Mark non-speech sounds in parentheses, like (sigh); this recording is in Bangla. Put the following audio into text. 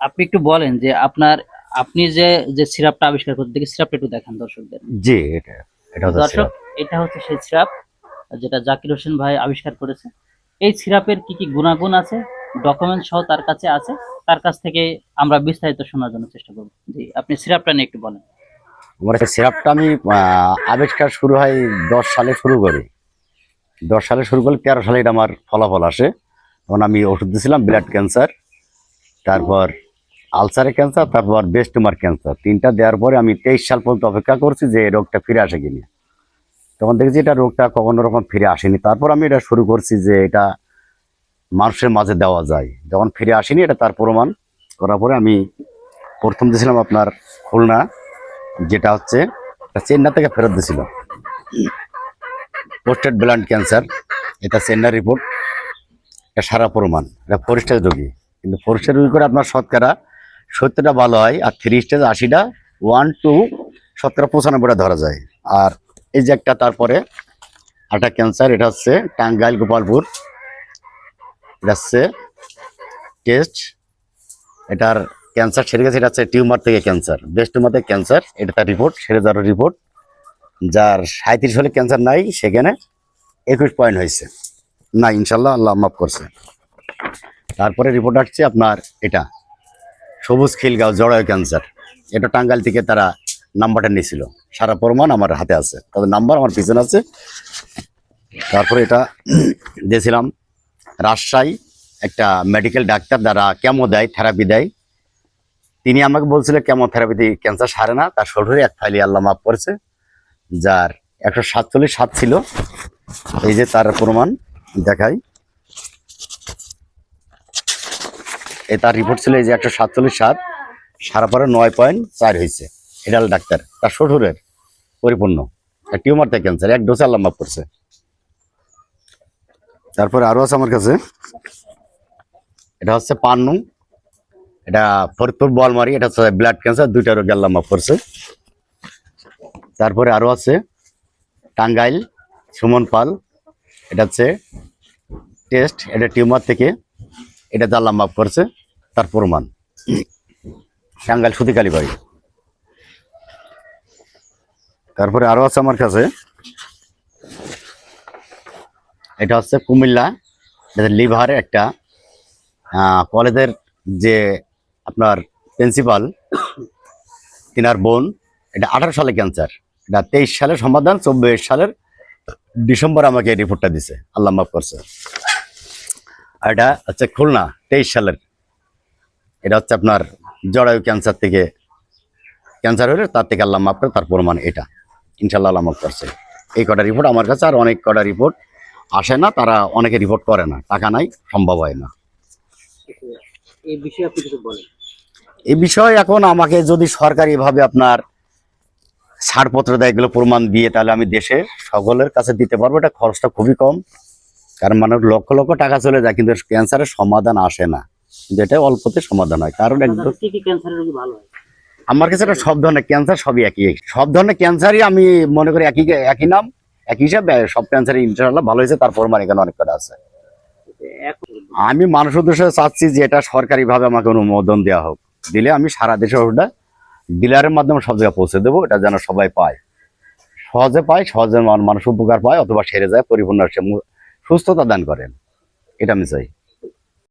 আপনি একটু বলেন যে আপনার আপনি যে যে সিরাপটা আবিষ্কার করতে দেখি সিরাপটা একটু দেখান দর্শকদের। জি এটা এটা হচ্ছে দর্শক এটা হচ্ছে সেই সিরাপ যেটা জাকির হোসেন ভাই আবিষ্কার করেছে। এই সিরাপের কি কি গুণাগুণ আছে? ডকুমেন্ট সহ তার কাছে আছে। তার কাছ থেকে আমরা বিস্তারিত শোনার জন্য চেষ্টা করব। জি আপনি সিরাপটা নিয়ে একটু বলেন। আমার সিরাপটা আমি আবিষ্কার শুরু হয় দশ সালে শুরু করি। দশ সালে শুরু করলে তেরো সালে এটা আমার ফলাফল আসে। তখন আমি ওষুধ দিয়েছিলাম ব্লাড ক্যান্সার। তারপর আলসারের ক্যান্সার তারপর বেস্ট টিউমার ক্যান্সার তিনটা দেওয়ার পরে আমি তেইশ সাল পর্যন্ত অপেক্ষা করছি যে রোগটা ফিরে আসে কিনা। তখন দেখেছি এটা রোগটা কখনো রকম ফিরে আসেনি। তারপর আমি এটা শুরু করছি যে এটা মানুষের মাঝে দেওয়া যায়। যখন ফিরে আসেনি, এটা তার প্রমাণ করার পরে আমি প্রথম দিয়েছিলাম আপনার খুলনা, যেটা হচ্ছে চেন্নাই থেকে ফেরত দিয়েছিল। পোস্টেড ব্লাড ক্যান্সার এটা চেন্নাই রিপোর্ট এটা সারা প্রমাণ। এটা স্টেজ রোগী। কিন্তু স্টেজ রোগী করে আপনার শতকরা সত্তরটা ভালো হয় আর থ্রি স্টেজ আশিটা ওয়ান টু শতকরা পঁচানব্বইটা ধরা যায়। আর এই যে একটা তারপরে একটা ক্যান্সার এটা হচ্ছে টাঙ্গাইল, গোপালপুর। এটা হচ্ছে টেস্ট এটার ক্যান্সার সেরে গেছে, এটা হচ্ছে টিউমার থেকে ক্যান্সার বেস্ট টিউমার থেকে ক্যান্সার এটা তার রিপোর্ট সেরে যাওয়ার রিপোর্ট যার সাঁত্রিশ হলে ক্যান্সার নাই, সেখানে একুশ পয়েন্ট হয়েছে। না, ইনশাল্লাহ আল্লাহ মাফ করছে। তারপরে রিপোর্ট আসছে আপনার এটা। সবুজ খিলগাঁও জড়ায় ক্যান্সার। এটা টাঙ্গাইল থেকে তারা নাম্বারটা নিয়েছিল। সারা প্রমাণ আমার হাতে আছে। তাদের নাম্বার আমার পিছনে আছে। তারপরে এটা (clears throat) দিয়েছিলাম। রাজশাহী একটা মেডিকেল ডাক্তার যারা কেমো দেয় থেরাপি দেয়। তিনি আমাকে বলছিলেন কেমন থেরাপিতে ক্যান্সার সারে না। তার শরীরে এক ফাইলি আল্লাহ মাফ করেছে। যার একশো সাতচল্লিশ সাত ছিল। এই যে তার প্রমাণ দেখাই। তার রিপোর্ট ছিল যে একশো সাতচল্লিশ সাত, সারা পরে নয় পয়েন্ট চার হয়েছে। এডাল ডাক্তার। তার শ্বশুরের পরিপূর্ণ। টিউমার থেকে ক্যান্সার এক ডোসে আল্লাহ মাফ করছে। তারপরে আরও আছে আমার কাছে। এটা হচ্ছে পান্নু। এটা ফরিদপুর বলমারি এটা হচ্ছে ব্লাড ক্যান্সার দুইটা রোগে আল্লাহ মাফ করছে। তারপরে আরও আছে টাঙ্গাইল, সুমন পাল। এটা হচ্ছে টেস্ট এটা টিউমার থেকে। এটা আল্লাহ মাফ করছে। তার প্রমাণ। টাঙ্গাইল সুতিকালী বাড়ি তারপরে আরও আছে আমার কাছে। এটা হচ্ছে কুমিল্লা লিভারে একটা কলেজের যে আপনার প্রিন্সিপাল, তিনার বোন, এটা আঠারো সালে ক্যান্সার। এটা তেইশ সালের সমাধান, চব্বিশ সালের ডিসেম্বর আমাকে রিপোর্টটা দিছে। আল্লাহ মাফ করছে। আর এটা হচ্ছে খুলনা, তেইশ সালের এটা হচ্ছে আপনার জরায়ু ক্যান্সার থেকে ক্যান্সার হলে তার থেকে আল্লাহ মাফ করে তার প্রমাণ এটা। ইনশাল্লাহ আল্লাহ মাফ করছে। এই কটা রিপোর্ট আমার কাছে আর অনেক কটা রিপোর্ট আসে না তারা অনেকে রিপোর্ট করে না। টাকা নাই সম্ভব হয় না। এই বিষয়ে এখন আমাকে যদি সরকারিভাবে আপনার ছাড়পত্র দেয় এগুলো প্রমাণ দিয়ে তাহলে আমি দেশের সকলের কাছে দিতে পারব। এটা খরচটা খুবই কম। কারণ মানুষ লক্ষ লক্ষ টাকা চলে যায় কিন্তু ক্যান্সারের সমাধান আসে না। এটা অল্পতে সমাধান হয়। কারণ একদম ভালো হয়? আমার কাছে এটা সব ধরনের ক্যান্সার সবই একই। সব ধরনের ক্যান্সারই আমি মনে করি একই একই নাম একই হিসাবে সব ক্যান্সারই ইনশাআল্লাহ ভালো হয়েছে। তার প্রমাণ এখানে অনেক কটা আছে আমি মানুষ উদ্দেশ্যে চাচ্ছি যে এটা সরকারিভাবে আমাকে অনুমোদন দেওয়া হোক। দিলে আমি সারা দেশে ওটা ডিলারের মাধ্যমে সব জায়গায় পৌঁছে দেবো এটা যেন সবাই পায়। সহজে পায় সহজে মান- মানুষ উপকার পায় অথবা সেরে যায় পরিপূর্ণ সে সুস্থতা দান করেন। এটা আমি চাই।